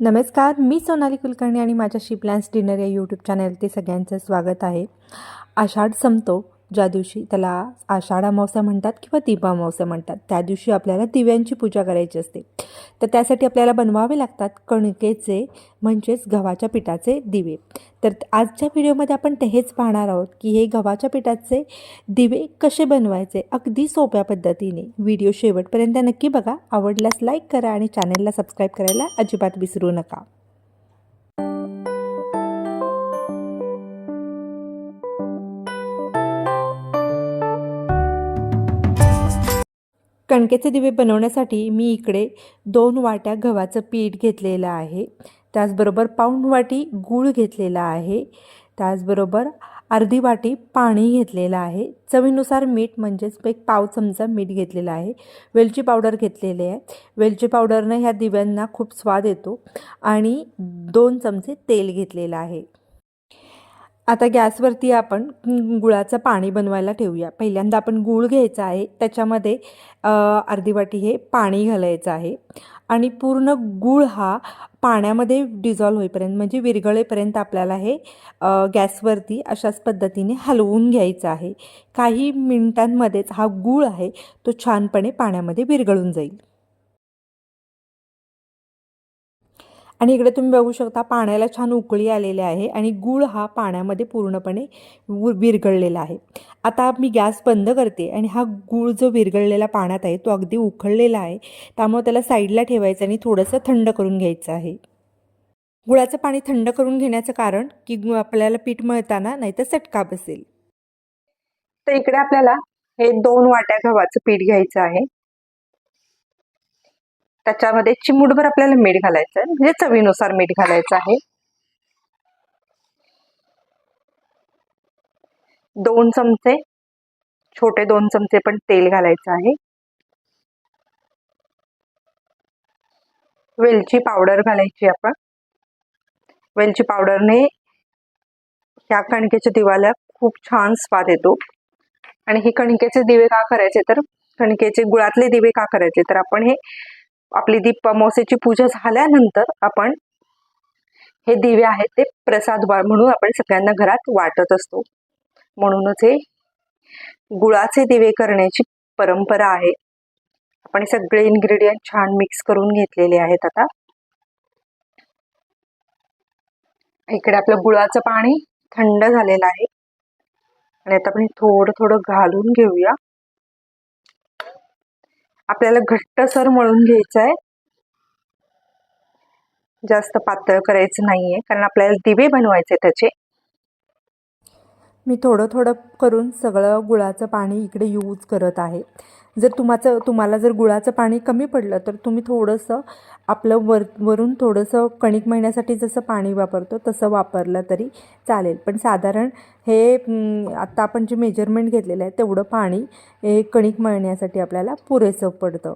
नमस्कार मी सोनाली कुलकर्णी आणि माझ्या शिपलॅन्स डिनर या यूट्यूब चॅनलवरती सगळ्यांचं स्वागत आहे. आषाढ संपतो. ज्या दिवशी त्याला आषाढ अमावस्या म्हणतात किंवा दिबा अमावस्या म्हणतात त्या दिवशी आपल्याला दिव्यांची पूजा करायची असते. तर त्यासाठी आपल्याला बनवावे लागतात कणकेचे म्हणजेच गव्हाच्या पिठाचे दिवे. तर आजच्या व्हिडिओमध्ये आपण ते हेच पाहणार आहोत की हे गव्हाच्या पिठाचे दिवे कसे बनवायचे अगदी सोप्या पद्धतीने. व्हिडिओ शेवटपर्यंत नक्की बघा. आवडल्यास लाईक करा आणि चॅनलला सबस्क्राईब करायला अजिबात विसरू नका. कणकेचे दिवे बनवण्यासाठी मी इकडे दोन वाट्या गव्हाचं पीठ घेतलेलं आहे. त्याचबरोबर पाऊण वाटी गूळ घेतलेला आहे. त्याचबरोबर अर्धी वाटी पाणी घेतलेलं आहे. चवीनुसार मीठ म्हणजेच एक पाव चमचा मीठ घेतलेला आहे. वेलची पावडर घेतलेली आहे. वेलची पावडरनं ह्या दिव्यांना खूप स्वाद येतो आणि दोन चमचे तेल घेतलेलं आहे. आता गॅसवरती आपण गुळाचं पाणी बनवायला ठेवूया. पहिल्यांदा आपण गूळ घ्यायचा आहे. त्याच्यामध्ये अर्धी वाटी हे पाणी घालायचं आहे. आणि पूर्ण गूळ हा पाण्यामध्ये डिझॉल्व होईपर्यंत म्हणजे विरघळेपर्यंत आपल्याला हे गॅसवरती अशाच पद्धतीने हलवून घ्यायचं आहे. काही मिनिटांमध्येच हा गूळ आहे तो छानपणे पाण्यामध्ये विरघळून जाईल. आणि इकडे तुम्ही बघू शकता पाण्याला छान उकळी आलेली आहे आणि गूळ हा पाण्यामध्ये पूर्णपणे विरघळलेला आहे. आता मी गॅस बंद करते आणि हा गूळ जो विरघळलेला पाण्यात आहे तो अगदी उकळलेला आहे. त्यामुळे त्याला साईडला ठेवायचं आणि थोडंसं थंड करून घ्यायचं आहे. गुळाचं पाणी थंड करून घेण्याचं कारण की आपल्याला पीठ मळताना नाही तर चटका बसेल. तर इकडे आपल्याला हे दोन वाट्या गव्हाचं पीठ घ्यायचं आहे. त्याच्यामध्ये चिमूटभर आपल्याला मीठ घालायचं आहे. म्हणजे चवीनुसार मीठ घालायचं आहे. दोन चमचे छोटे दोन चमचे पण तेल घालायचं आहे. वेलची पावडर घालायची आपण. वेलची पावडरने ह्या कणकेच्या दिवाला खूप छान स्वाद येतो. आणि हे कणकेचे दिवे का करायचे तर कणकेचे गुळातले दिवे का करायचे तर आपण हे आपली दीप अमावस्येची पूजा झाल्यानंतर आपण हे दिवे आहेत ते प्रसाद म्हणून आपण सगळ्यांना घरात वाटत असतो. म्हणूनच हे गुळाचे दिवे करण्याची परंपरा आहे. आपण सगळे इन्ग्रेडियंट छान मिक्स करून घेतलेले आहेत आता. इकडे आपलं गुळाचं पाणी थंड झालेलं आहे. आणि आता आपण थोडं थोडं घालून घेऊया. आपल्याला घट्टसर मळून घ्यायचं आहे जास्त पातळ करायचं नाहीये कारण आपल्याला दिवे बनवायचे त्याचे. मी थोडं थोडं करून सगळं गुळाचं पाणी इकडे यूज करत आहे. जर तुमचं तुम्हाला जर गुळाचं पाणी कमी पडलं तर तुम्ही थोडंसं आपलं वर वरून थोडंसं कणिक मळण्यासाठी जसं पाणी वापरतो तसं वापरलं तरी चालेल. पण साधारण हे आत्ता आपण जे मेजरमेंट घेतलेलं आहे तेवढं पाणी हे कणिक मळण्यासाठी आपल्याला पुरेसं पडतं.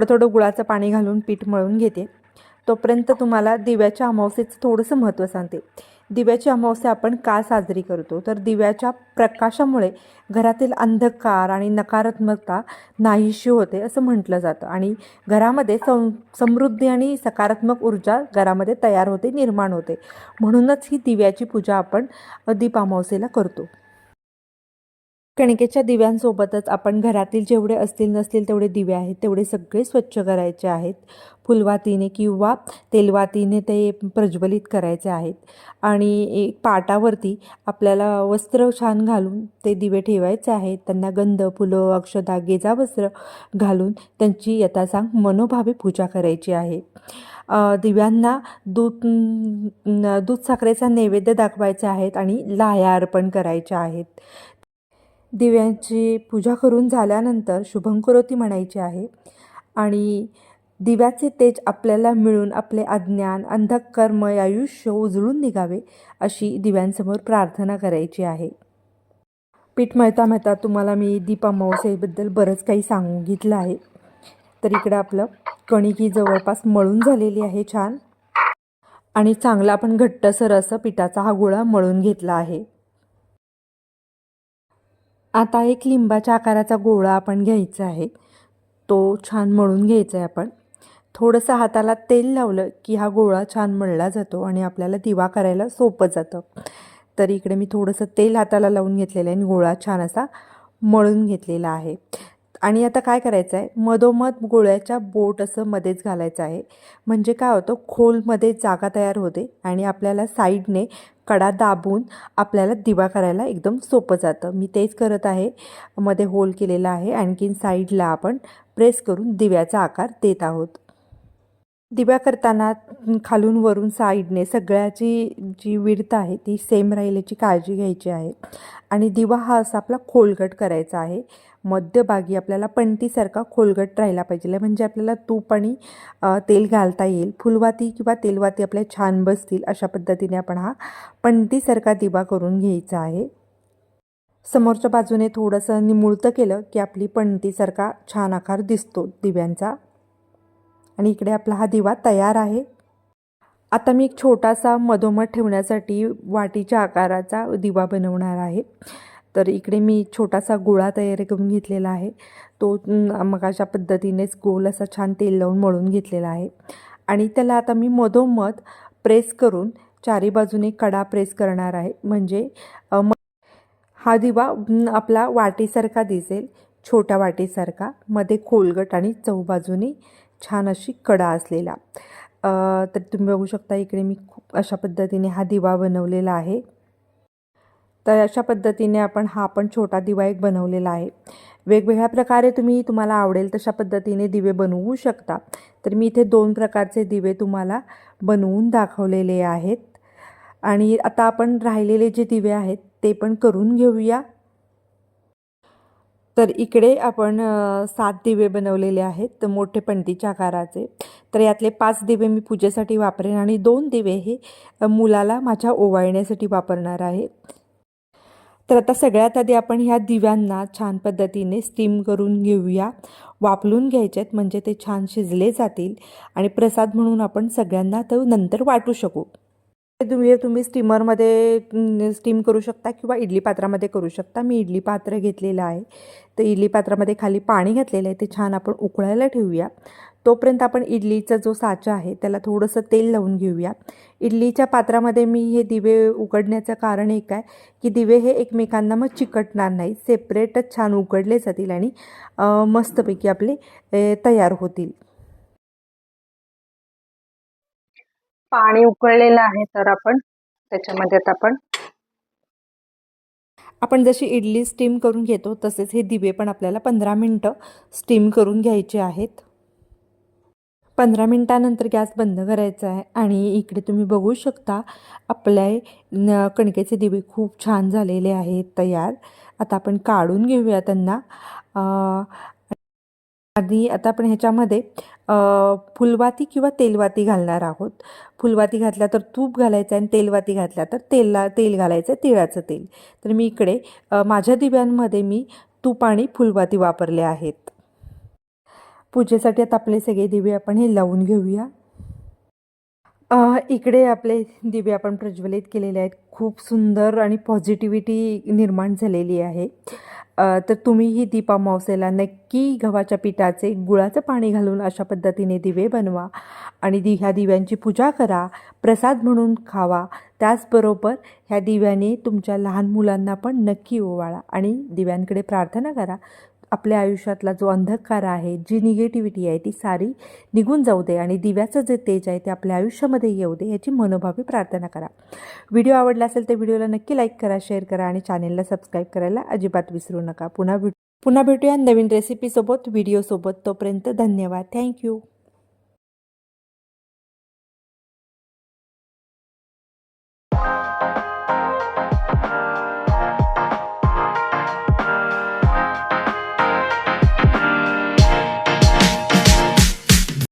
थोडं थोडं गुळाचं पाणी घालून पीठ मळून घेते. तोपर्यंत तुम्हाला दिव्याच्या अमावस्येचं थोडंसं महत्त्व सांगते. दिव्याची अमावस्या आपण का साजरी करतो. तर दिव्याच्या प्रकाशामुळे घरातील अंधकार आणि नकारात्मकता नाहीशी होते असं म्हटलं जातं. आणि घरामध्ये सं समृद्धी आणि सकारात्मक ऊर्जा घरामध्ये तयार होते निर्माण होते. म्हणूनच ही दिव्याची पूजा आपण दीप अमावस्येला करतो. कणकेच्या दिव्यांसोबतच आपण घरातील जेवढे असतील नसतील तेवढे दिवे आहेत तेवढे सगळे स्वच्छ करायचे आहेत. फुलवातीने किंवा तेलवातीने ते प्रज्वलित करायचे आहेत. आणि एक पाटावरती आपल्याला वस्त्र छान घालून ते दिवे ठेवायचे आहेत. त्यांना गंध फुलं अक्षदा गेजा वस्त्र घालून त्यांची यथासांग मनोभावे पूजा करायची आहे. दिव्यांना दूध दूध साखरेचा नैवेद्य दाखवायचे आहेत आणि लाह्या अर्पण करायच्या आहेत. दिव्यांची पूजा करून झाल्यानंतर शुभंकरोती म्हणायची आहे. आणि दिव्याचे तेज आपल्याला मिळून आपले अज्ञान अंधकर्मय आयुष्य उजळून निघावे अशी दिव्यांसमोर प्रार्थना करायची आहे. पीठ मळता मळता तुम्हाला मी दीप अमावस्येबद्दल बरंच काही सांगितलं आहे. तर इकडं आपलं कणिकी जवळपास मळून झालेली आहे छान. आणि चांगला आपण घट्टसर असं पिठाचा हा गोळा मळून घेतला आहे. आता एक लिंबाच्या आकाराचा गोळा आपण घ्यायचा आहे. तो छान मळून घ्यायचा आहे आपण. थोडंसं हाताला तेल लावलं की हा गोळा छान मळला जातो आणि आपल्याला दिवा करायला सोपं जातं. तर इकडे मी थोडंसं तेल हाताला लावून घेतलेलं आहे आणि गोळा छान असा मळून घेतलेला आहे. आणि आता काय करायचं आहे? मधोमध गोळ्याच्या बोट असं मध्येच घालायचं आहे. म्हणजे काय होतं? खोलमध्ये जागा तयार होते आणि आपल्याला साईडने कडा दाबून आपल्याला दिवा करायला एकदम सोपं जातं. मी तेच करत आहे. मध्ये होल केलेला आहे. आणखीन साईडला आपण प्रेस करून दिव्याचा आकार देत आहोत. दिव्या करताना खालून वरून साईडने सगळ्याची जी विडत आहे ती सेम राहील याची काळजी घ्यायची आहे. आणि दिवा हा असा आपला खोलगट करायचा आहे. मध्यभागी आपल्याला पणतीसारखा खोलगट राहिला पाहिजे. म्हणजे आपल्याला तूप आणि तेल घालता येईल. फुलवाती किंवा तेलवाती आपल्या छान बसतील अशा पद्धतीने आपण हा पणतीसारखा दिवा करून घ्यायचा आहे. समोरच्या बाजूने थोडंसं निमुळतं केलं की आपली पणतीसारखा छान आकार दिसतो दिव्यांचा. आणि इकडे आपला हा दिवा तयार आहे. आता मी एक छोटासा मधोमध ठेवण्यासाठी वाटीच्या आकाराचा दिवा बनवणार आहे. तर इकडे मी छोटासा गोळा तयार करून घेतलेला आहे. तो मग अशा पद्धतीनेच गोल असा छान तेल लावून मळून घेतलेला आहे. आणि त्याला आता मी मधोमध प्रेस करून चारी बाजूने कडा प्रेस करणार आहे. म्हणजे हा दिवा आपला वाटीसारखा दिसेल. छोट्या वाटीसारखा. मध्ये खोलगट आणि चौबाजूनी छान अशी कडा असलेला. तर तुम्ही बघू शकता इकडे मी खूप अशा पद्धतीने हा दिवा बनवलेला आहे. तर अशा पद्धतीने आपण हा पण छोटा दिवा एक बनवलेला आहे. वेगवेगळ्या प्रकारे तुम्ही तुम्हाला आवडेल तशा पद्धतीने दिवे बनवू शकता. तर मी इथे दोन प्रकारचे दिवे तुम्हाला बनवून दाखवलेले आहेत. आणि आता आपण राहिलेले जे दिवे आहेत ते पण करून घेऊया. तर इकडे आपण सात दिवे बनवलेले आहेत तर मोठे पणतीच्या आकाराचे. तर यातले पाच दिवे मी पूजेसाठी वापरेन आणि दोन दिवे हे मुलाला माझ्या ओवाळण्यासाठी वापरणार आहे. तर आता सगळ्यात आधी आपण ह्या दिव्यांना छान पद्धतीने स्टीम करून घेऊया. वापरून घ्यायचे आहेत म्हणजे ते छान शिजले जातील. आणि प्रसाद म्हणून आपण सगळ्यांना तो नंतर वाटू शकू. तुम्ही तुम्ही स्टीमरमध्ये स्टीम करू शकता किंवा इडली पात्रामध्ये करू शकता. मी इडली पात्र घेतलेलं आहे. तर इडली पात्रामध्ये खाली पाणी घातलेलं आहे. ते छान आपण उकळायला ठेवूया. तोपर्यंत आपण इडलीचा जो साचा आहे त्याला थोडंसं तेल लावून घेऊया. इडलीच्या पात्रामध्ये मी हे दिवे उघडण्याचं कारण एक आहे की दिवे हे एकमेकांना मग चिकटणार नाही सेपरेटच छान उघडले जातील आणि मस्तपैकी आपले तयार होतील. पाणी उकळलेलं आहे तर आपण त्याच्यामध्ये आता आपण आपण जशी इडली स्टीम करून घेतो तसेच हे दिवे पण आपल्याला पंधरा मिनटं स्टीम करून घ्यायचे आहेत. पंधरा मिनटानंतर गॅस बंद करायचा आहे आणि इकडे तुम्ही बघू शकता आपल्या कणकेचे दिवे खूप छान झालेले आहेत तयार. आता आपण काढून घेऊया त्यांना. आधी आता आपण ह्याच्यामध्ये फुलवाती किंवा तेलवाती घालणार आहोत. फुलवाती घातल्या तर तूप घालायचं आहे आणि तेलवाती घातल्या तर तेलला तेल घालायचं आहे तिळाचं तेल. तर मी इकडे माझ्या दिव्यांमध्ये मी तूप आणि फुलवाती वापरले आहेत. पूजेसाठी आता आपले सगळे दिवे आपण हे लावून घेऊया. इकडे आपले दिवे आपण प्रज्वलित केलेले आहेत. खूप सुंदर आणि पॉझिटिव्हिटी निर्माण झालेली आहे. तर तुम्हीही दीपा मावसेला नक्की गव्हाच्या पिठाचे गुळाचं पाणी घालून अशा पद्धतीने दिवे बनवा आणि दि ह्या दिव्यांची पूजा करा प्रसाद म्हणून खावा. त्याचबरोबर ह्या दिव्याने तुमच्या लहान मुलांना पण नक्की ओवाळा आणि दिव्यांकडे प्रार्थना करा. आपल्या आयुष्यातला जो अंधकार आहे जी निगेटिव्हिटी आहे ती सारी निघून जाऊ दे आणि दिव्याचं जे तेज आहे ते आपल्या आयुष्यामध्ये येऊ दे याची मनोभावी प्रार्थना करा. व्हिडिओ आवडला असेल तर व्हिडिओला नक्की लाईक करा शेअर करा आणि चॅनेलला सबस्क्राईब करायला अजिबात विसरू नका. पुन्हा भेट पुन्हा भेटूया नवीन रेसिपीसोबत व्हिडिओसोबत तोपर्यंत धन्यवाद. थँक्यू